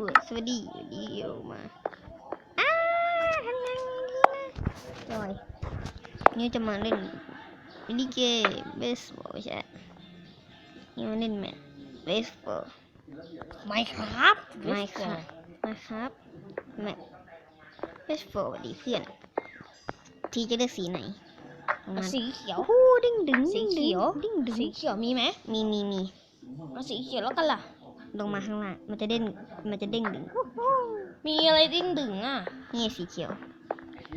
ปิดสวัสดีเดียวมาอ้าทำงานนี้นะจอยนี่จะมาเล่นวิดีเกมเบสบอลใช่นี่มาเล่นแมตช์เบสบอลไม่ครับไม่ครับไม่ครับแมตช์เบสบอลดีเพื่อนทีจะเลือกสีไหนเอามาสีเขียวโอ้โหดิ้งดึงสีเขียวดิ้งดึงสีเขียวมีไหมมีมีมีเอาสีเขียวแล้วกันล่ะ ลงมาข้างล่าง มันจะเด้ง มันจะเด้งดึง มีอะไรดิ้งดึงอะ นี่สีเขียว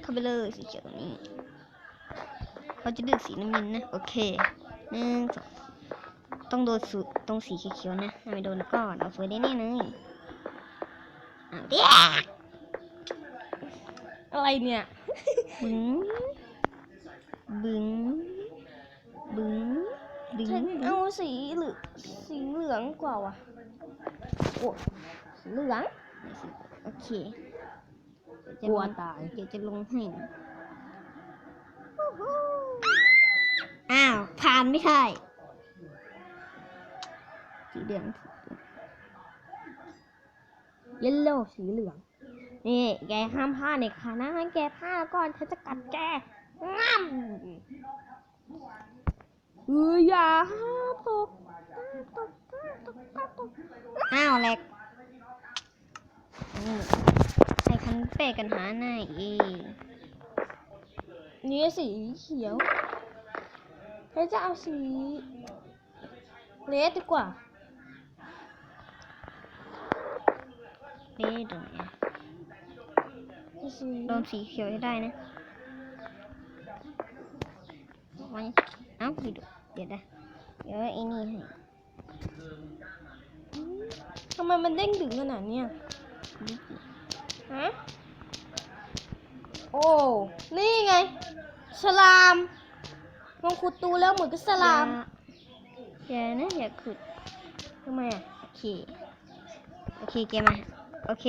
เข้าไปเลยสีเขียวนี่เขาจะเลือกสีน้ำเงินนะ โอเคหนึ่งสองต้องโดนสุดตรงสีเขียวๆนะถ้าไม่โดนแล้วก็เราสวยได้แน่เลยอ้าวเดี๋ยวอะไรเนี่ยบึ้งบึ้งบึ้งดึงฉันดึงเอาสีเหลืองสีเหลืองกว่าว่ะโอ้สีเหลืองโอเคเดี๋กลัวจะลงตายเดี๋ยวจะลงให้นะอ้าวผ่านไม่ได้สีเหลืองเยลโล่สีเหลืองนี่แกห้ามพลาดเด็ดขาดนะถ้าแกพลาดก่อนฉันจะกัดแกง่ำเอออย่าห้ามตกตกตกตกตกตก อ้าวแหลกนี่ไอ้คันเป้กันหาหน้าเองนี่สีเขียวฉันจะเอาสีเลสดีกว่าเป้ตรงไหนอะสีโดนสีเขียวให้ได้นะไว้เอ้าไปดูเดี๋ยวนะเดี๋ยวไอ้นี่ให้ ทำไมมันเด้งดึงขนาดเนี้ยนี่สิฮะโอ้ นี่ไง สลามลองขุดตูแล้วเหมือนกับสลาม อย่านะอย่าขุดทำไมอะ โอเค โอเคเกมมา โอเค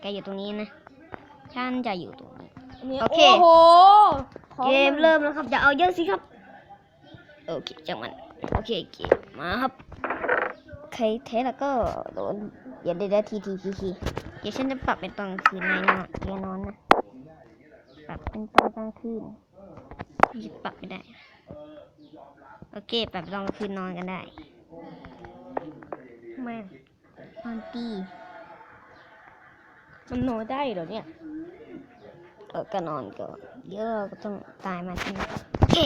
แกอยู่ตรงนี้นะฉันจะอยู่ตรงนี้อันนี้โอเค โอ้โหพร้อเกมลยเริ่มแล้วครับ อย่าเอาเยอะสิครับ โอเค จังมัน โอเคเกมมาครับ ใครเทสแล้วก็โดนอย่าได้ได้ทีทีทีทีเดี๋ยวฉันจะปรับเป็นตอนกลางคืนนายนอนแกนอนนะปรับเป็นตอนกลางคืนหยิบปรับไม่ได้ โอเคปรับตอนกลางคืนนอนกันได้ทำไมอะนอนตีมันนอนได้เหรอเนี่ยเออก็นอนก่อนเยวเราก็ต้องตายมาที่นี่โอเค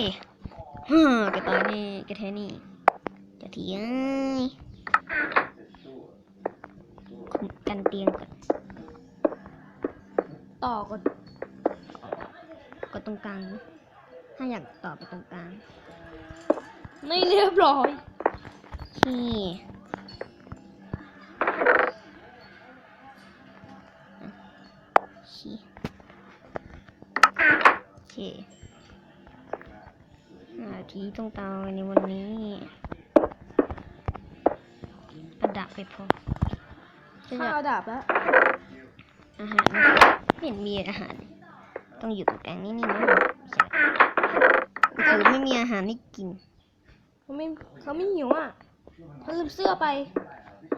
ฮ่าแกตายนี่แกแทนี่จะทีเอ้ยม กันเตียงก่อนต่อก่อนกดตรงกลางถ้าอยากต่อไปตรงกลาง ไม่เรียบร้อยที่ชี้โอเคห้านาทีต้องตายในวันนี้ประดับไปพอ จะข้าวดับแล้วอาหารไม่เห็นมีอาหาร ต้องอยู่ตรงกลางนี่นี่นะใช่คือไม่มีอาหารให้กินเขาไม่เขาไม่หิวอะเขาลืมเสื้อไป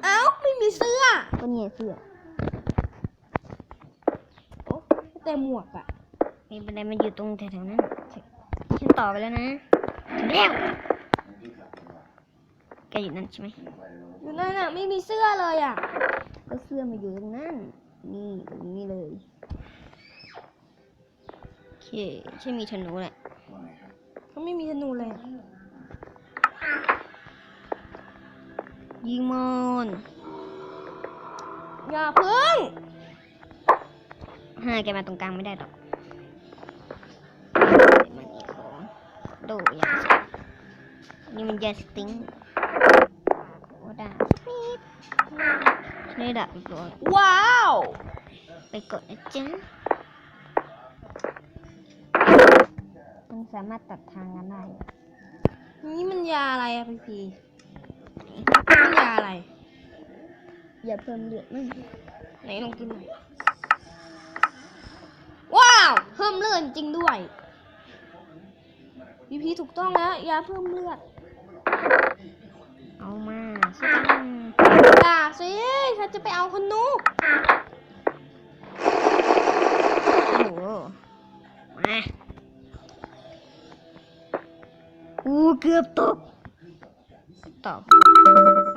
เอ้าไม่มีเสื้อก็เนี่ยเสื้อโอ้แต่หมวกอะไม่เป็นไรมันอยู่ตรงแถวๆนั้นฉันต่อไปแล้วนะถึงแล้วแกอยู่นั่นใช่ไหมอยู่นั่นอะไม่มีเสื้อเลยอะ ก็เสื้อมาอยู่ตรงนั้น นี่ตรงนี้เลย โอเคใช่มีธนูแหละเขาไม่มีธนูเลยยิงมอนอย่าพึ่งห้าแกมาตรงกลางไม่ได้หรอกมันอีกของ โดยาสนี่มันยาสติ้งโอ้ดาปี๊ดฉัน ได้ดับอีกร้อยว้าว ไปกดนะจ๊ะมันสามารถตัดทางกันได้ นี่มันยาอะไรอะพี่พีมันยาอะไร อย่าเพิ่มเลือดมั่งไหนลองกินหน่อย ว้าว เพิ่มเลือดจริงด้วยพี่พีถูกต้องแล้วยาเพิ่มเลือด เอามาสู้กันอ ย่าสิเธอจะไปเอาคนนูกโอ้โหมาอู้เกือบตกตอบ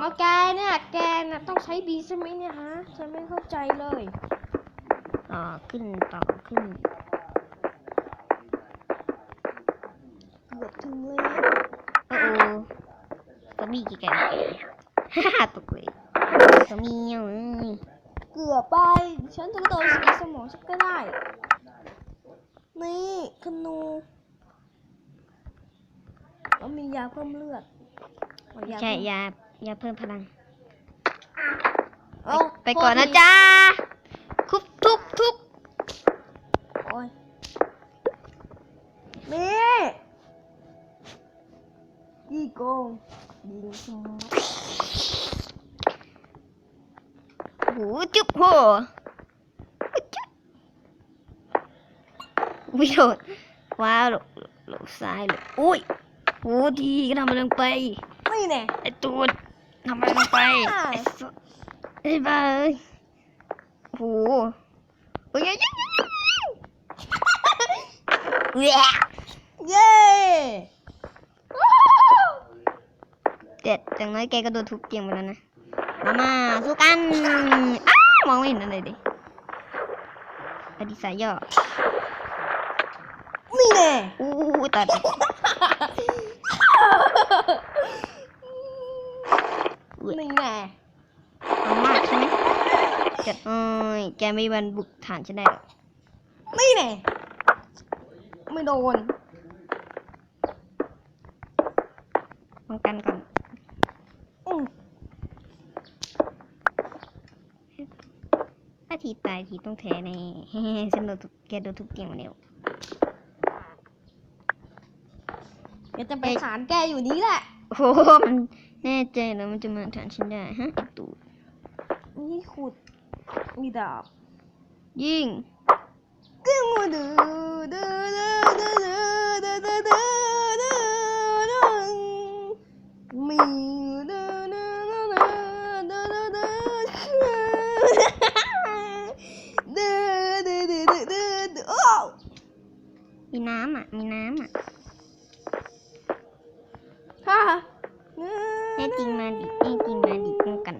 มาแกเนี่ยแกน่ะต้องใช้บีใช่ไหมเนี่ยฮะฉันไม่เข้าใจเลยต่อขึ้นต่อขึ้นเกือบถึงเลยโอ้โหก็มีกี่แก ฮ่าฮ่าตกเลยก็มีเอ้ยเกือบไป ฉันจะโดนสีสมองฉันก็ได้ นี่คนูแล้วมียาเพิ่มเลือดเอายาใช่เพิ่มยายาเพิ่มพลังเอาไปก่อนนะจ๊ะทุบทุบทุบโอ้ยนี่ ยี่โกงยิงสมองโหจุ๊บโหจุ๊บวิโดดว้าวหลบหลบซ้ายหลบอุ้ยโหทีก็ทำมันลงไปนี่แน่ไอ้ตูดทำอะไรลงไปอ้าวไอ้สัสไอ้บ้าเอ้ยโหโอ้ยเย้เย้ เย้เย้เย้เด็ดอย่างน้อยแกก็โดนทุบเตียงไปแล้วนะ มามาสู้กันอ้าวมองไม่เห็นอะไรดิอดีสายย่อนี่แน่อู้ตัดอุ๊ยนี่แน่เอามากใช่ไหมจัดเอ้ยแกไม่มีวันบุกฐานฉันได้หรอกนี่แน่ไม่โดนป้องกันก่อน อืม ถ้าที ตายทีต้องแท้แน่ฉันโดนทุบแกโดนทุบเตียงมาแล้วเดี๋ยวจะไปฐานแกอยู่นี้แหละโอ้โหมันแน่ใจแล้วมันจะมาฐานฉันได้ฮะไอ้ตูดนี่ขุดมีดาบยิงกึ้งมาดูดูดูดูดู มีน้ำอะ มีน้ำอะฮ่าแน่จริงมาดิแน่จริงมาดิป้องกัน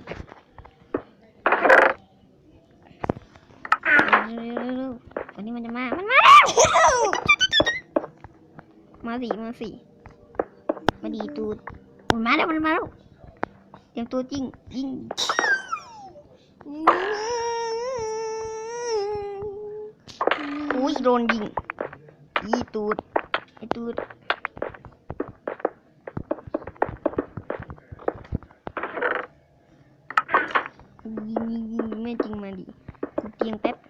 เร็วๆๆๆวันนี้มันจะมา มันมาแล้วมาสิมาสิมาดีตูดมันมาแล้วมันมาแล้วเตรียมตัวจริงยิงอุ้ยโดนยิง gitu itu gini gini mancing mandi yang pep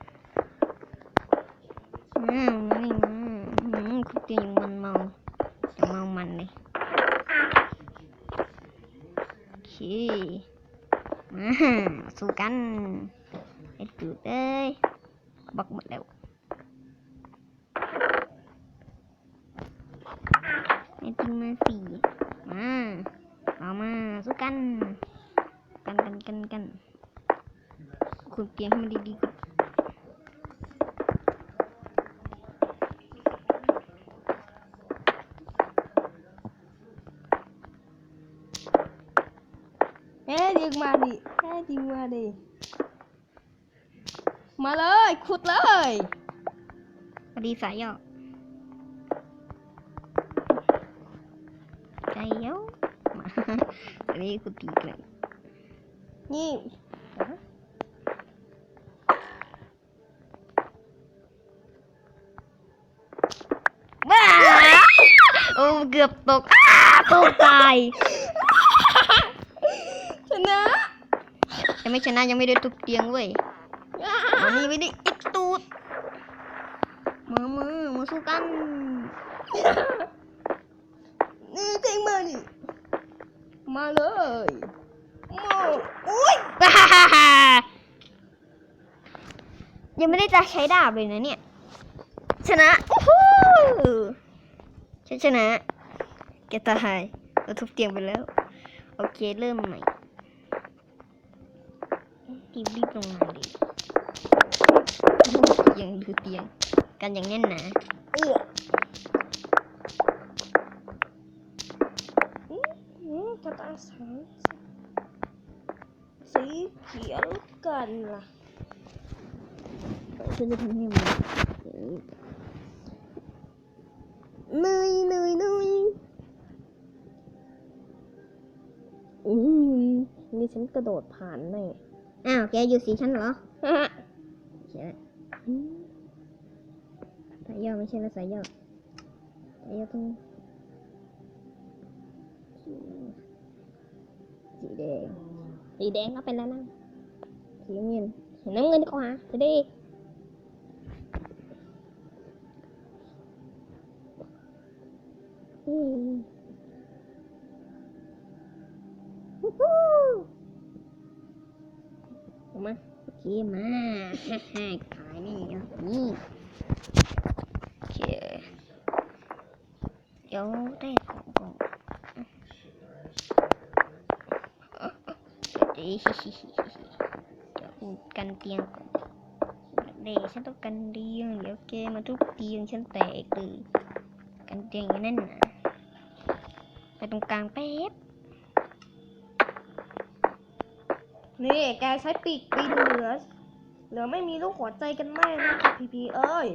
สี่มาเอามาสู้กัน กันกันกันกันขุดเตียงให้มันดีๆก่อนเฮ้ยยิงมาดิเฮ้ยยิงมาดิ มาเลย ขุดเลยพอดีสายย่อ อันนี้กูตีกันนี่บ้าโอ้เกือบตกอ้าตกตายชนะยังไม่ชนะยังไม่ได้ทุบเตียงเว้ยมานี่ไม่ได้อิดตูดมือมือมาสู้กันนี่จริงมาดิ มาเลยโอ้อุ้ยยังไม่ได้จะใช้ดาบเลยนะเนี่ย ชนะโอ้โหฉันชนะแกตายเราทุบเตียงไปแล้ว โอเคเริ่มใหม่รีบรีบลงมาดิเตียงดูเตียง กันอย่างแน่นหนา เอื้ออืมอืมจะตา สสีเขียวกันล่ะฉันจะทำให้มันเนยเนยเนยอืมนี่ฉันกระโดดผ่านแน่อ้าวแกอยู่สีฉันเหรอฮะเขียนสายย่อไม่ใช่แล้วสายย่อสายย่อต้อง สีแดง สีแดงก็เป็นแล้วนะสีน้ำเงินเห็นน้ำเงินดีกว่าจะได้อืมฮู้ฮู้ออกมาโอเคมาฮ่าฮ่าขายนี่นี่โอเคเดี๋ยวได้ของก่อน เดี๋ยวเดี๋ยวกันเตียงก่อนเดี๋ยวฉันต้องกันเตียงเดี๋ยวแกมาทุบเตียงฉันแตกเลยกันเตียงอย่างนั้นนะไปตรงกลางแป๊บนี่แกใช้ปีกบินเหลือเหลือไม่มีลูกหัวใจกันแน่นะพีพีเอ้ย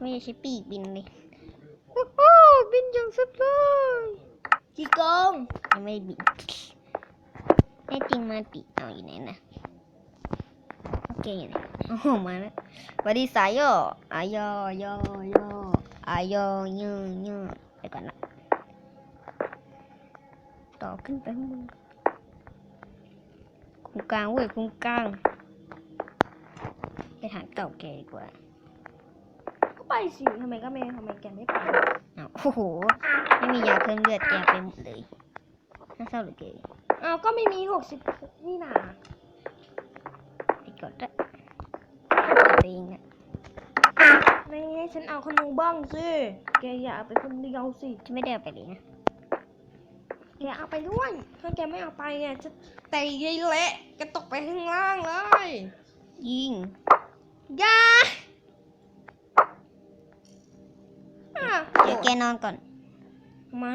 ไม่ได้ใช้ปีกบินเลยโอ้โหบินอย่างสุดเลยกี่โกงยังไม่ได้บิน แน่จริงมาปีเอาอยู่ไหนนะโอเคอยู่ไหนโอ้โหมาแล้ววัสดีสายย่ออายอย่อย่ออายอย่อย่อไปก่อนนะต่อขึ้นไปข้างบนคุงกลางเว้ยคุงกลางไปถามเก่าแกดีกว่าก็ไปสิทำไมก็ไม่ทำไมแกไม่ไปโอ้โหไม่มียาเพิ่มเลือดแกไปหมดเลยน่าเศร้าเหลือเกิ นอ้าวก็ไม่มีหกสิบนี่นาไปกดละตัวเองอะไม่ให้ฉันเอาขนมบ้างสิ แกอย่าเอาไปคนเดียวสิฉันไม่ได้เอาไปเลยนะ แกเอาไปด้วย ถ้าแกไม่เอาไปเนี่ยจะเตะยายเละแกตกไปข้างล่างเลย ยิงอย่าอะเดี๋ยวแกนอนก่อนทำไม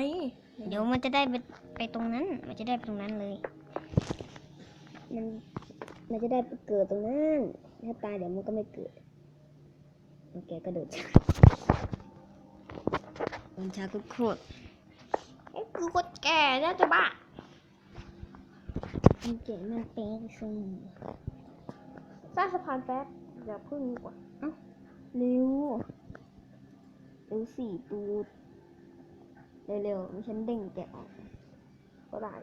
เดี๋ยวมันจะได้ไปไปตรงนั้น มันจะได้ไปตรงนั้นเลย มันมันจะได้ไปเกิดตรงนั้น ถ้าตายเดี๋ยวมันก็ไม่เกิด โอเคกระโดดช้ามันช้าก็โคตรนี่คือคนแก่นะจะบ้ามันเจ๋งมันเป๊ะซึ่งสร้างสะพานแป๊บอย่าพึ่งดีกว่าเร็วเร็วสี่ตูด เร็วๆ ไม่ฉันเด้งแกออก ก็ได้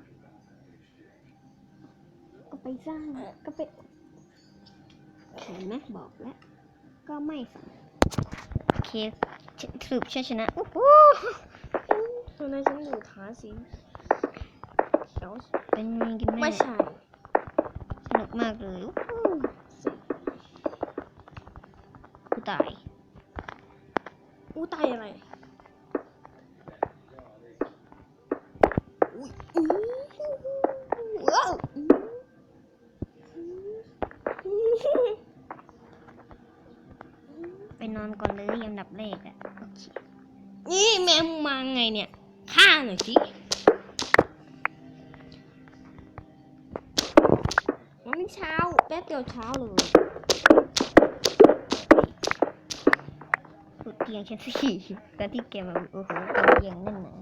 ก็ไปสร้างก็ไปเห็นไหมบอกแล้ว ก็ไม่สำเร็จโอเคฉสรุปฉันชนะโอ้โหตอนนั้นฉันอยู่ฐานสีเขียวเป็นไงกันไม่แม่ใช่สนุกมากเลยโอ้โหสิกูตาย อู้ตายอะไรอุ้ยอู้ว้าวอู้ ไปนอนก่อนเลยยำดับแรกอะโอเค นี่แม่มึงมาไงเนี่ยฆ่าหน่อยสิมันไม่เช้า แป๊บเดียวเช้าเลยสุดเตียงฉันสี่ตอนที่แกมาโอ้โหเตียงนั่นนะ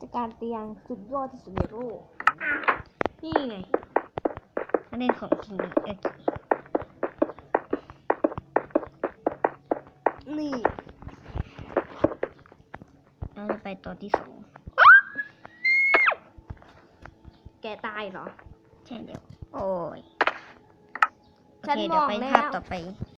จัดการเตียงสุดยอดที่สุดในโลกนี่ไงถ้าเล่นของจริงเลยโอเค นี่เราจะไปตอนที่สอง แกตายเหรอ ใช่เดี๋ยว โอ้ย โอฉันเคมเดี๋ยวองไปแล้ว ภาพต่อไป